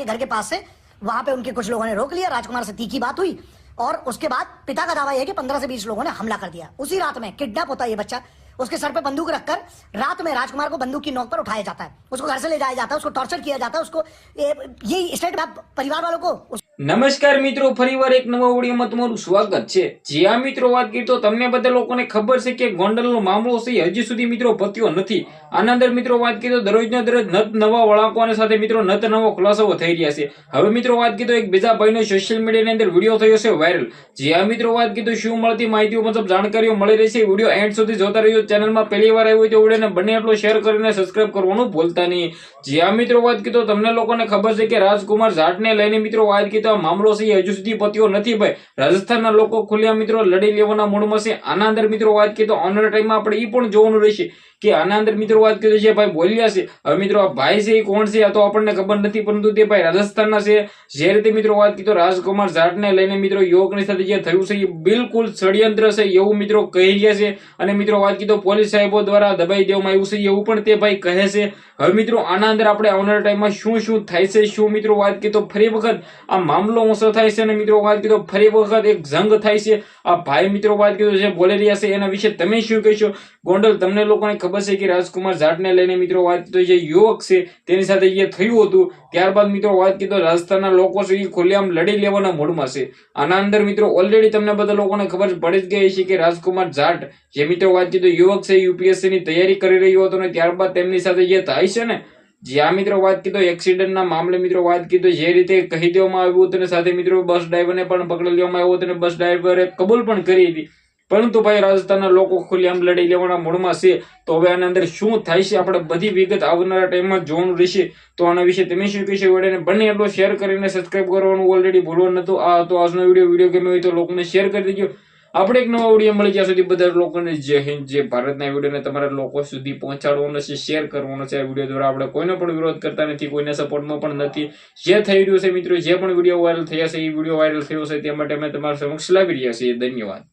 के घर के पास से, वहाँ पे उनके कुछ लोगों ने रोक लिया, राजकुमार से तीखी बात हुई, और उसके बाद पिता का दावा यह कि पंद्रह से बीस लोगों ने हमला कर दिया। उसी रात में किडनैप होता है ये बच्चा, उसके सर पे बंदूक रखकर रात में राजकुमार को बंदूक की नोक पर उठाया जाता है। उसको घर से ले जाया जाता है, उसको टॉर्चर किया जाता है, उसको ये स्टेट परिवार वालों को उस- નમસ્કાર મિત્રો, ફરીવાર એક નવા ઓડિયોમાં તમારું સ્વાગત છે. જ્યાં મિત્રો, વાત કરીએ તો તમને બધા લોકોને ખબર છે કે ગોંડલનો મામલો છે હજી સુધી મિત્રો પત્યો નથી. આના અંદર મિત્રો વાત કરીએ તો દરરોજના દરરોજ નત નવા વળાંકો અને સાથે મિત્રો નત નવો ખુલાસાઓ થઈ રહ્યા છે. હવે મિત્રો વાત કરીએ તો એક બીજા ભાઈનો સોશિયલ મીડિયાની અંદર વીડિયો થયો છે વાયરલ જ્યાં મિત્રો, વાત કરીએ તો શું મળતી માહિતીઓ મુજબ જાણકારીઓ મળી રહી છે. વીડિયો એન્ડ સુધી જોતા રહ્યો ચેનલમાં પહેલી વાર આવ્યો તો વિડીયોને બને એટલો શેર કરીને સબસ્ક્રાઈબ કરવાનું ભૂલતા નહીં. જ્યાં મિત્રો, વાત કરીએ તો તમને લોકોને ખબર છે કે રાજકુમાર જાટને લઈને મિત્રો વાત કરી તો મામલો છે હજુ સુધી પત્યો નથી ભાઈ. રાજસ્થાનના લોકો ખુલ્લા મિત્રો લડી લેવાના મૂળમાં છે. આના અંદર મિત્રો વાત કરી તો ટાઈમમાં આપણે એ પણ જોવાનું રહેશે કે આના અંદર મિત્રો વાત કરી છે ભાઈ બોલ્યા છે. હવે મિત્રો આ ભાઈ છે એ કોણ છે? આ તો આપણને ખબર નથી, પરંતુ તે ભાઈ રાજસ્થાનના છે. જે રીતે મિત્રો વાત કરી રાજકુમાર જાટને લઈને મિત્રો યુવકની સાથે જે થયું છે એ બિલકુલ ષડયંત્ર છે એવું મિત્રો કહી રહ્યા છે. અને મિત્રો વાત કરી પોલીસ સાહેબો દ્વારા દબાઈ દેવામાં આવ્યું છે એવું પણ તે ભાઈ કહે છે. હવે મિત્રો આના અંદર આપણે આવનારા ટાઈમમાં શું શું થાય છે, શું મિત્રો વાત કરી તો ફરી વખત આ મામલો ઓછો થાય છે અને મિત્રો વાત કીધો ફરી વખત એક જંગ થાય છે. આ ભાઈ મિત્રો વાત કીધો જે બોલી રહ્યા છે એના વિશે તમે શું કહેશો? ગોંડલ, તમને લોકોને ખબર છે કે રાજકુમાર જાટને લઈને મિત્રો વાત કીધો જે યુવક છે તેની સાથે જે થયું હતું, ત્યારબાદ મિત્રો વાત કીધો રાજસ્થાનના લોકો છે એ ખુલ્લેઆમ લડી લેવાના મૂડમાં છે. આના અંદર મિત્રો ઓલરેડી તમને બધા લોકોને ખબર પડી જ ગઈ છે કે રાજકુમાર જાટ જે મિત્રો વાત કીધો યુવક છે યુપીએસસી ની તૈયારી કરી રહ્યો હતો અને ત્યારબાદ તેમની સાથે જે થાય છે ને જ્યાં મિત્રો વાત કીધો એક્સિડન્ટના મામલે મિત્રો વાત કીધો, જે રીતે કહી દેવામાં આવ્યું હતું અને સાથે મિત્રો બસ ડ્રાઈવરને પણ પકડી લેવામાં આવ્યો હતો અને બસ ડ્રાઈવરે કબૂલ પણ કરી હતી. પરંતુ ભાઈ, રાજસ્થાનના લોકો ખુલ્લેઆમ લડી લેવાના મૂળમાં છે. તો હવે આના અંદર શું થાય છે? આપણે બધી વિગત આવનારા ટાઈમમાં જોવાનું રહેશે. તો આના વિશે તમે શું કહેશો વડે બંને એટલો શેર કરીને સબસ્ક્રાઈબ કરવાનું ઓલરેડી ભૂલવાનું નતું આ તો આજનો વીડિયો વીડિયો ગમે હોય તો લોકોને શેર કરી દેજો. આપણે એક નવો વીડિયો મળી જ્યાં સુધી બધા લોકોને જય હિન્દ જે ભારતના વિડીયોને તમારા લોકો સુધી પહોંચાડવાનો છે શેર કરવાનો છે. આ વીડિયો દ્વારા આપણે કોઈનો પણ વિરોધ કરતા નથી, કોઈને સપોર્ટમાં પણ નથી. જે થઈ રહ્યું છે મિત્રો, જે પણ વીડિયો વાયરલ થયા છે, એ વીડિયો વાયરલ થયો છે, તે માટે અમે તમારા સમક્ષ લાવી રહ્યા છીએ. ધન્યવાદ.